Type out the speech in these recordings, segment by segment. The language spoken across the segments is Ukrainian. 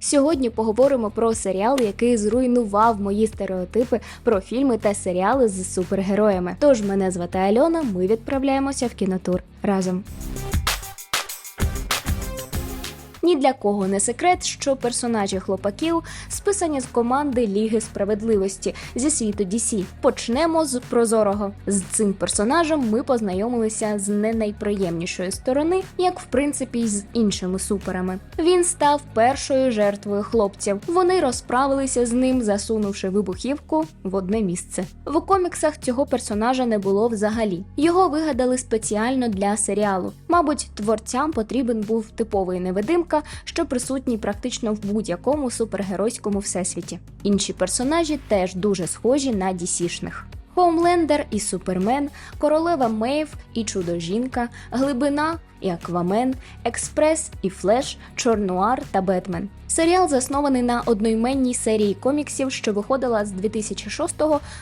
Сьогодні поговоримо про серіал, який зруйнував мої стереотипи про фільми та серіали з супергероями. Тож мене звати Альона. Ми відправляємося в кінотур разом. Ні для кого не секрет, що персонажі хлопаків списані з команди Ліги справедливості зі світу DC. Почнемо з прозорого. З цим персонажем ми познайомилися з не найприємнішої сторони, як в принципі й з іншими суперами. Він став першою жертвою хлопців. Вони розправилися з ним, засунувши вибухівку в одне місце. В коміксах цього персонажа не було взагалі. Його вигадали спеціально для серіалу. Мабуть, творцям потрібен був типовий невидимка, що присутній практично в будь-якому супергеройському всесвіті. Інші персонажі теж дуже схожі на дісішних. Хоумлендер і Супермен, Королева Мейв і Чудо-жінка, Глибина і Аквамен, Експрес і Флеш, Чорнуар та Бетмен. Серіал заснований на одноіменній серії коміксів, що виходила з 2006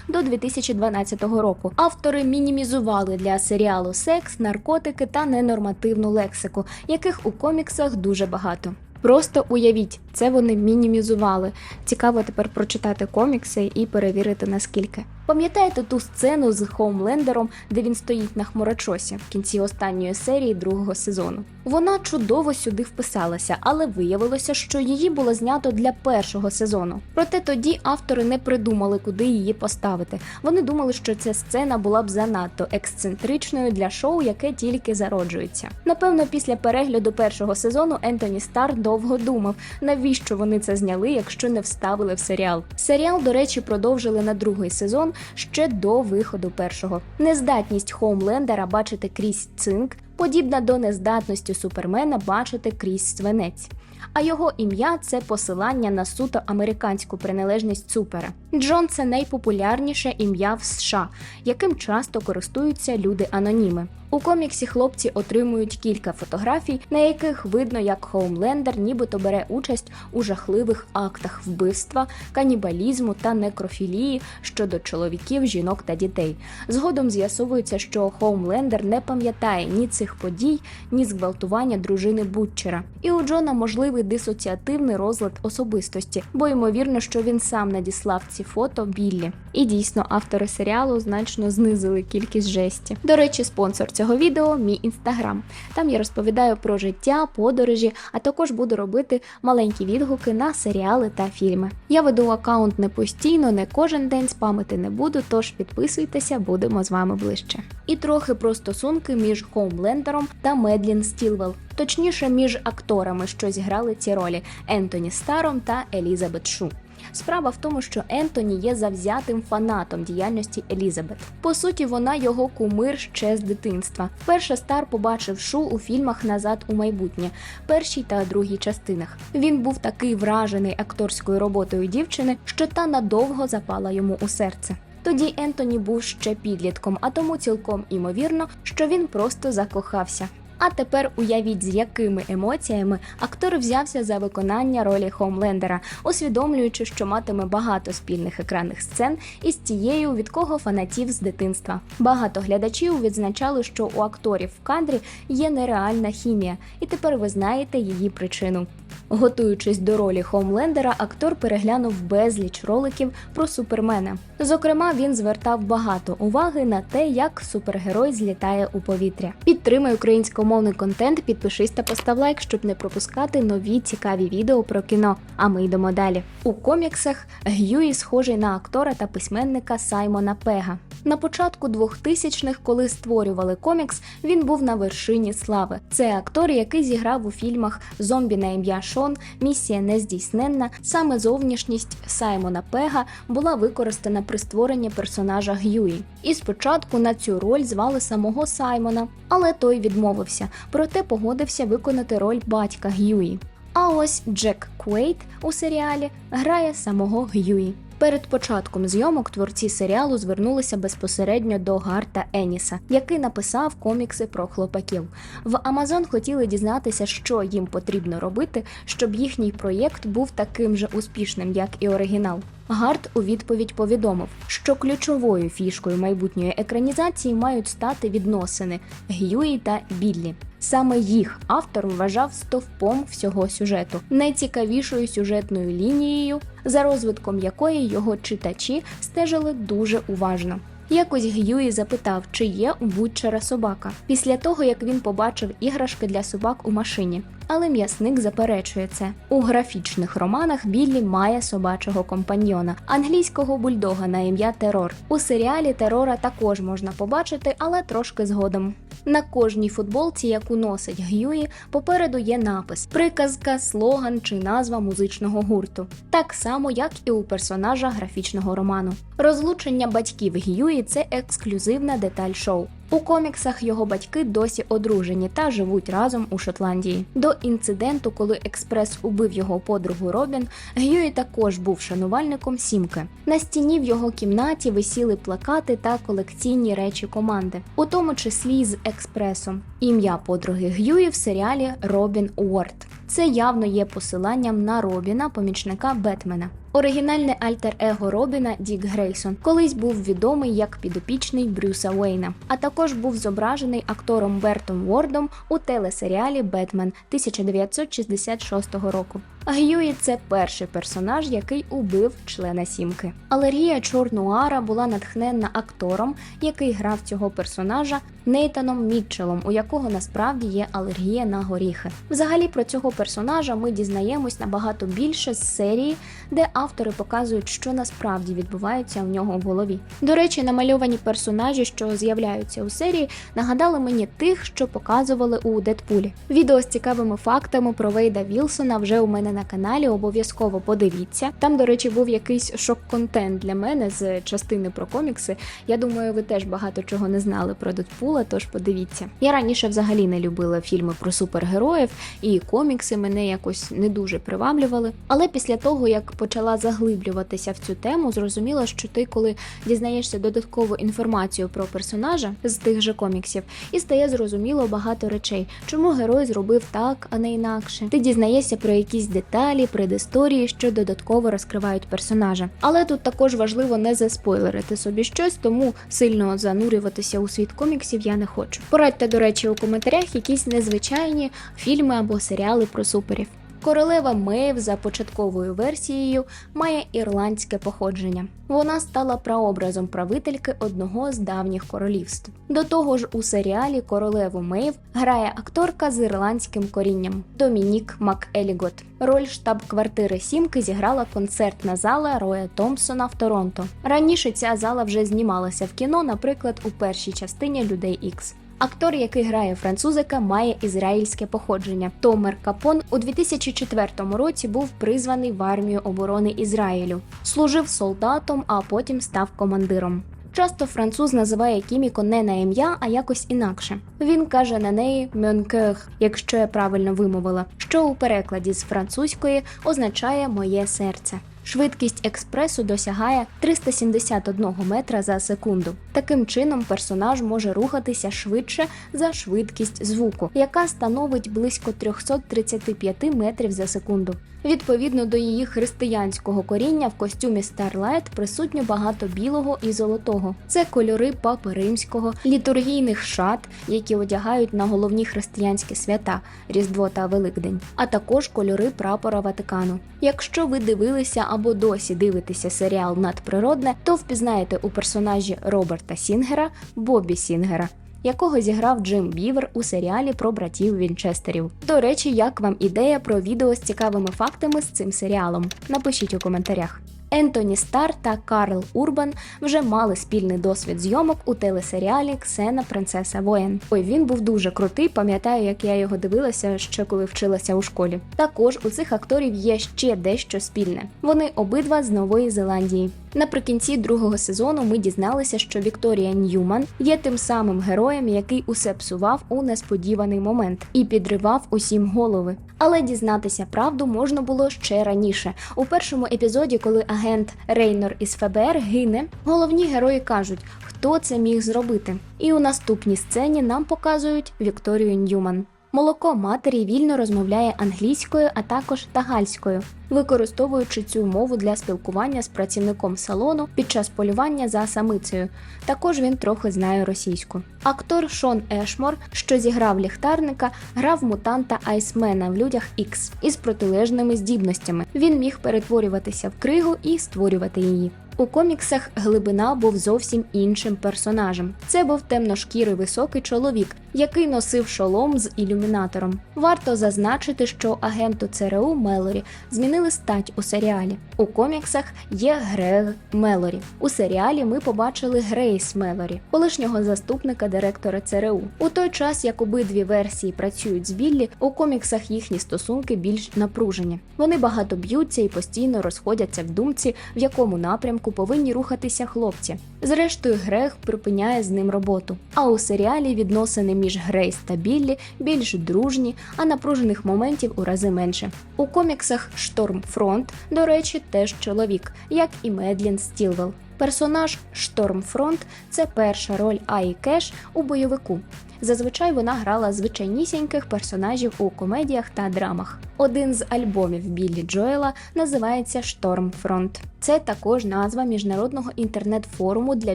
до 2012 року. Автори мінімізували для серіалу секс, наркотики та ненормативну лексику, яких у коміксах дуже багато. Просто уявіть, це вони мінімізували. Цікаво тепер прочитати комікси і перевірити наскільки. Пам'ятаєте ту сцену з Хоумлендером, де він стоїть на хмурочосі в кінці останньої серії другого сезону? Вона чудово сюди вписалася, але виявилося, що її було знято для першого сезону. Проте тоді автори не придумали, куди її поставити. Вони думали, що ця сцена була б занадто ексцентричною для шоу, яке тільки зароджується. Напевно, після перегляду першого сезону Ентоні Стар довго думав, навіщо вони це зняли, якщо не вставили в серіал. Серіал, до речі, продовжили на другий сезон ще до виходу першого. Нездатність Хоумлендера бачити крізь цинк подібна до нездатності Супермена бачити крізь свинець. А його ім'я це посилання на суто американську приналежність супера. Джон це найпопулярніше ім'я в США, яким часто користуються люди аноніми. У коміксі хлопці отримують кілька фотографій, на яких видно, як Хоумлендер нібито бере участь у жахливих актах вбивства, канібалізму та некрофілії щодо чоловіків, жінок та дітей. Згодом з'ясовується, що Хоумлендер не пам'ятає ні цих подій, ні зґвалтування дружини Бутчера. І у Джона можливий дисоціативний розлад особистості, бо ймовірно, що він сам надіслав ці фото Біллі. І дійсно, автори серіалу значно знизили кількість жесті. До речі, спонсор цього відео мій інстаграм. Там я розповідаю про життя, подорожі, а також буду робити маленькі відгуки на серіали та фільми. Я веду аккаунт не постійно, не кожен день спамити не буду, тож підписуйтеся, будемо з вами ближче. І трохи про стосунки між Хоумлендером та Медлін Стілвелл. Точніше, між акторами, що зіграли ці ролі Ентоні Старом та Елізабет Шу. Справа в тому, що Ентоні є завзятим фанатом діяльності Елізабет. По суті, вона його кумир ще з дитинства. Вперше Стар побачив Шу у фільмах Назад у майбутнє, першій та другій частинах. Він був такий вражений акторською роботою дівчини, що та надовго запала йому у серце. Тоді Ентоні був ще підлітком, а тому цілком імовірно, що він просто закохався. А тепер уявіть, з якими емоціями актор взявся за виконання ролі Хомлендера, усвідомлюючи, що матиме багато спільних екранних сцен із тією, від кого фанатів з дитинства. Багато глядачів відзначали, що у акторів в кадрі є нереальна хімія, і тепер ви знаєте її причину. Готуючись до ролі Хоумлендера, актор переглянув безліч роликів про супермена. Зокрема, він звертав багато уваги на те, як супергерой злітає у повітря. Підтримай українськомовний контент, підпишись та постав лайк, щоб не пропускати нові цікаві відео про кіно. А ми йдемо далі. У коміксах Г'юї схожий на актора та письменника Саймона Пега. На початку 2000-х, коли створювали комікс, він був на вершині слави. Це актор, який зіграв у фільмах Зомбі на ім'я Шон, Місія нездійсненна. Саме зовнішність Саймона Пега була використана при створенні персонажа Г'юї. І спочатку на цю роль звали самого Саймона, але той відмовився, проте погодився виконати роль батька Г'юї. А ось Джек Квейт у серіалі грає самого Г'юї. Перед початком зйомок творці серіалу звернулися безпосередньо до Гарта Еніса, який написав комікси про хлопаків. В Амазон хотіли дізнатися, що їм потрібно робити, щоб їхній проєкт був таким же успішним, як і оригінал. Гарт у відповідь повідомив, що ключовою фішкою майбутньої екранізації мають стати відносини Г'юї та Біллі. Саме їх автор вважав стовпом всього сюжету, найцікавішою сюжетною лінією, за розвитком якої його читачі стежили дуже уважно. Якось Г'юї запитав, чи є у Бутчера собака, після того як він побачив іграшки для собак у машині. Але м'ясник заперечує це. У графічних романах Біллі має собачого компаньйона, англійського бульдога на ім'я Терор. У серіалі Терора також можна побачити, але трошки згодом. На кожній футболці, яку носить Г'юї, попереду є напис, приказка, слоган чи назва музичного гурту, так само як і у персонажа графічного роману. Розлучення батьків Г'юї це ексклюзивна деталь шоу. У коміксах його батьки досі одружені та живуть разом у Шотландії. До інциденту, коли експрес убив його подругу Робін, Г'юї також був шанувальником сімки. На стіні в його кімнаті висіли плакати та колекційні речі команди, у тому числі з експресом. Ім'я подруги Г'юї в серіалі Робін Уорд. Це явно є посиланням на Робіна, помічника Бетмена. Оригінальне альтер-его Робіна Дік Грейсон колись був відомий як підопічний Брюса Уейна, а також був зображений актором Бертом Вордом у телесеріалі Бетмен 1966 року. Г'юї – це перший персонаж, який убив члена сімки. Алергія Чорнуара була натхненна актором, який грав цього персонажа Нейтаном Мітчелом, у якого насправді є алергія на горіхи. Взагалі про цього персонажа ми дізнаємось набагато більше з серії, де автори показують, що насправді відбувається у нього в голові. До речі, намальовані персонажі, що з'являються у серії, нагадали мені тих, що показували у Дедпулі. Відео з цікавими фактами про Вейда Вілсона вже у мене на каналі. Обов'язково подивіться. Там, до речі, був якийсь шок-контент для мене з частини про комікси. Я думаю, ви теж багато чого не знали про Дедпула, тож подивіться. Я раніше взагалі не любила фільми про супергероїв, і комікси мене якось не дуже приваблювали. Але після того, як почала заглиблюватися в цю тему, зрозуміла, що ти, коли дізнаєшся додаткову інформацію про персонажа з тих же коміксів, і стає зрозуміло багато речей, чому герой зробив так, а не інакше. Ти дізнаєшся про якісь деталі, предісторії, що додатково розкривають персонажа. Але тут також важливо не заспойлерити собі щось, тому сильно занурюватися у світ коміксів я не хочу. Порадьте, до речі, у коментарях якісь незвичайні фільми або серіали про суперів. Королева Мейв за початковою версією має ірландське походження. Вона стала прообразом правительки одного з давніх королівств. До того ж, у серіалі Королеву Мейв грає акторка з ірландським корінням Домінік МакЕлігот. Роль штаб-квартири сімки зіграла концертна зала Роя Томпсона в Торонто. Раніше ця зала вже знімалася в кіно, наприклад, у першій частині Людей Ікс. Актор, який грає французика, має ізраїльське походження. Томер Капон у 2004 році був призваний в армію оборони Ізраїлю, служив солдатом, а потім став командиром. Часто француз називає Кіміко не на ім'я, а якось інакше. Він каже на неї «мюнкех», якщо я правильно вимовила, що у перекладі з французької означає моє серце. Швидкість експресу досягає 371 метра за секунду. Таким чином, персонаж може рухатися швидше за швидкість звуку, яка становить близько 335 метрів за секунду. Відповідно до її християнського коріння в костюмі Starlight присутньо багато білого і золотого. Це кольори папи римського, літургійних шат, які одягають на головні християнські свята Різдво та Великдень, а також кольори прапора Ватикану. Якщо ви дивилися або досі дивитеся серіал надприродне, то впізнаєте у персонажі Роберта Сінгера Бобі Сінгера. Якого зіграв Джим Бівер у серіалі про братів Вінчестерів. До речі, як вам ідея про відео з цікавими фактами з цим серіалом? Напишіть у коментарях. Ентоні Стар та Карл Урбан вже мали спільний досвід зйомок у телесеріалі Ксена Принцеса Воєн. Ой, він був дуже крутий. Пам'ятаю, як я його дивилася ще коли вчилася у школі. Також у цих акторів є ще дещо спільне. Вони обидва з Нової Зеландії. Наприкінці другого сезону ми дізналися, що Вікторія Ньюман є тим самим героєм, який усе псував у несподіваний момент і підривав усім голови. Але дізнатися правду можна було ще раніше. У першому епізоді, коли агент Рейнор із ФБР гине, головні герої кажуть, хто це міг зробити. І у наступній сцені нам показують Вікторію Ньюман. Молоко матері вільно розмовляє англійською, а також тагальською, використовуючи цю мову для спілкування з працівником салону під час полювання за самицею. Також він трохи знає російську. Актор Шон Ешмор, що зіграв ліхтарника, грав мутанта Айсмена в людях Ікс із протилежними здібностями. Він міг перетворюватися в кригу і створювати її. У коміксах глибина був зовсім іншим персонажем. Це був темношкірий високий чоловік, який носив шолом з ілюмінатором. Варто зазначити, що агенту ЦРУ Мелорі змінили стать у серіалі. У коміксах є Грег Мелорі. У серіалі ми побачили Грейс Мелорі, колишнього заступника директора ЦРУ. У той час, як обидві версії працюють з Біллі, у коміксах їхні стосунки більш напружені. Вони багато б'ються і постійно розходяться в думці, в якому напрямку повинні рухатися хлопці. Зрештою, Грег припиняє з ним роботу. А у серіалі відносини між Грейс та Біллі більш дружні, а напружених моментів у рази менше. У коміксах Штормфронт, до речі, теж чоловік, як і Медлін Стілвел. Персонаж Штормфронт це перша роль Аї Кеш у бойовику. Зазвичай вона грала звичайнісіньких персонажів у комедіях та драмах. Один з альбомів Біллі Джоела називається Штормфронт. Це також назва міжнародного інтернет-форуму для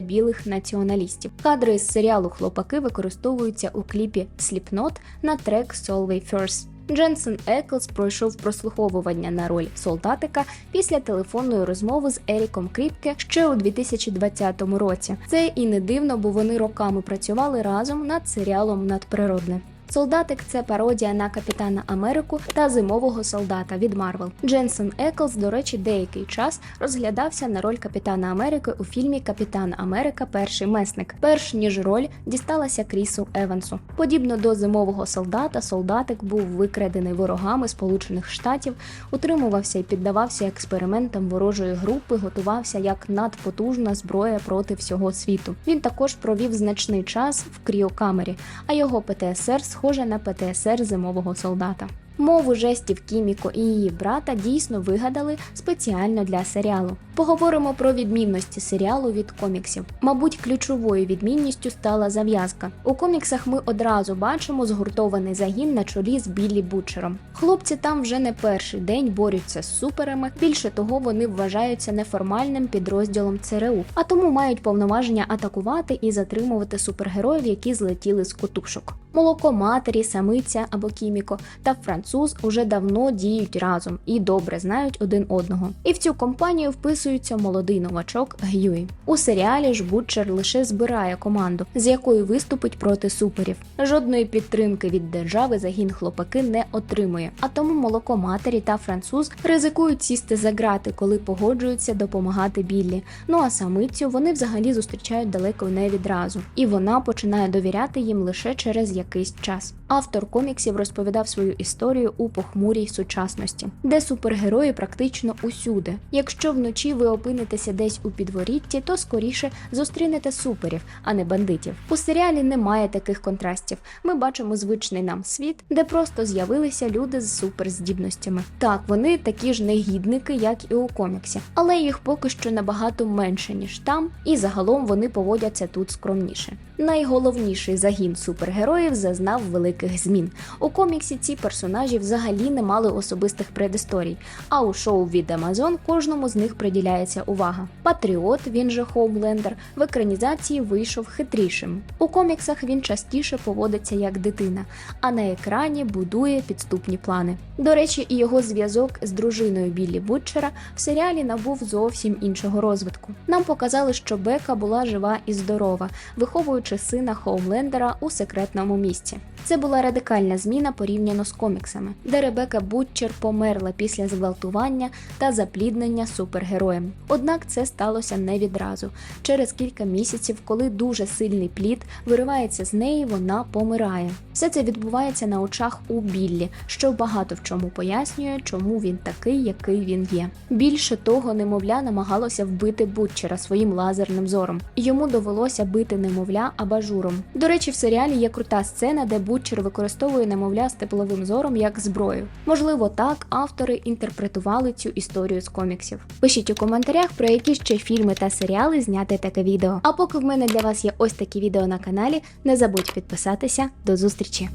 білих націоналістів. Кадри з серіалу Хлопаки використовуються у кліпі Сліпнот на трек Solway First. Дженсен Еклс пройшов прослуховування на роль солдатика після телефонної розмови з Еріком Кріпке ще у 2020 році. Це і не дивно, бо вони роками працювали разом над серіалом Надприродне. Солдатик це пародія на Капітана Америку та зимового солдата від Марвел. Дженсен Еклс, до речі, деякий час розглядався на роль Капітана Америки у фільмі Капітан Америка Перший месник, перш ніж роль дісталася Крісу Евансу. Подібно до зимового солдата, солдатик був викрадений ворогами Сполучених Штатів, утримувався і піддавався експериментам ворожої групи, готувався як надпотужна зброя проти всього світу. Він також провів значний час в кріокамері, а його ПТСР схоже на ПТСР зимового солдата. Мову жестів Кіміко і її брата дійсно вигадали спеціально для серіалу. Поговоримо про відмінності серіалу від коміксів. Мабуть, ключовою відмінністю стала зав'язка. У коміксах ми одразу бачимо згуртований загін на чолі з Біллі Бутчером. Хлопці там вже не перший день борються з суперами. Більше того, вони вважаються неформальним підрозділом ЦРУ, а тому мають повноваження атакувати і затримувати супергероїв, які злетіли з котушок. Молоко матері, самиця або кіміко та француз уже давно діють разом і добре знають один одного. І в цю компанію вписується молодий новачок Гюї. У серіалі ж Бутчер лише збирає команду, з якою виступить проти суперів. Жодної підтримки від держави загін хлопаки не отримує. А тому молоко матері та француз ризикують сісти за грати, коли погоджуються допомагати Біллі. Ну а самицю вони взагалі зустрічають далеко не відразу, і вона починає довіряти їм лише через якийсь час. Автор коміксів розповідав свою історію у похмурій сучасності, де супергерої практично усюди. Якщо вночі ви опинитеся десь у підворітті, то скоріше зустрінете суперів, а не бандитів. У серіалі немає таких контрастів. Ми бачимо звичний нам світ, де просто з'явилися люди з суперздібностями. Так, вони такі ж негідники, як і у коміксі, але їх поки що набагато менше ніж там, і загалом вони поводяться тут скромніше. Найголовніший загін супергероїв зазнав великих змін. У коміксі ці персонажі взагалі не мали особистих предісторій, а у шоу від Амазон кожному з них приділяється увага. Патріот, він же Хоумлендер, в екранізації вийшов хитрішим. У коміксах він частіше поводиться як дитина, а на екрані будує підступні плани. До речі, і його зв'язок з дружиною Біллі Бутчера в серіалі набув зовсім іншого розвитку. Нам показали, що Бека була жива і здорова, виховуючи сина Хоумлендера у секретному місці. Це була радикальна зміна порівняно з коміксами, де Ребека Бутчер померла після зґвалтування та запліднення супергероєм. Однак це сталося не відразу. Через кілька місяців, коли дуже сильний плід виривається з неї, вона помирає. Все це відбувається на очах у Біллі, що багато в чому пояснює, чому він такий, який він є. Більше того, немовля намагалося вбити Бутчера своїм лазерним зором. Йому довелося бити немовля абажуром. До речі, в серіалі є крута сцена, де Бутчер використовує немовля з тепловим зором як зброю. Можливо, так автори інтерпретували цю історію з коміксів. Пишіть у коментарях, про які ще фільми та серіали зняти таке відео. А поки в мене для вас є ось такі відео на каналі, не забудь підписатися. До зустрічі!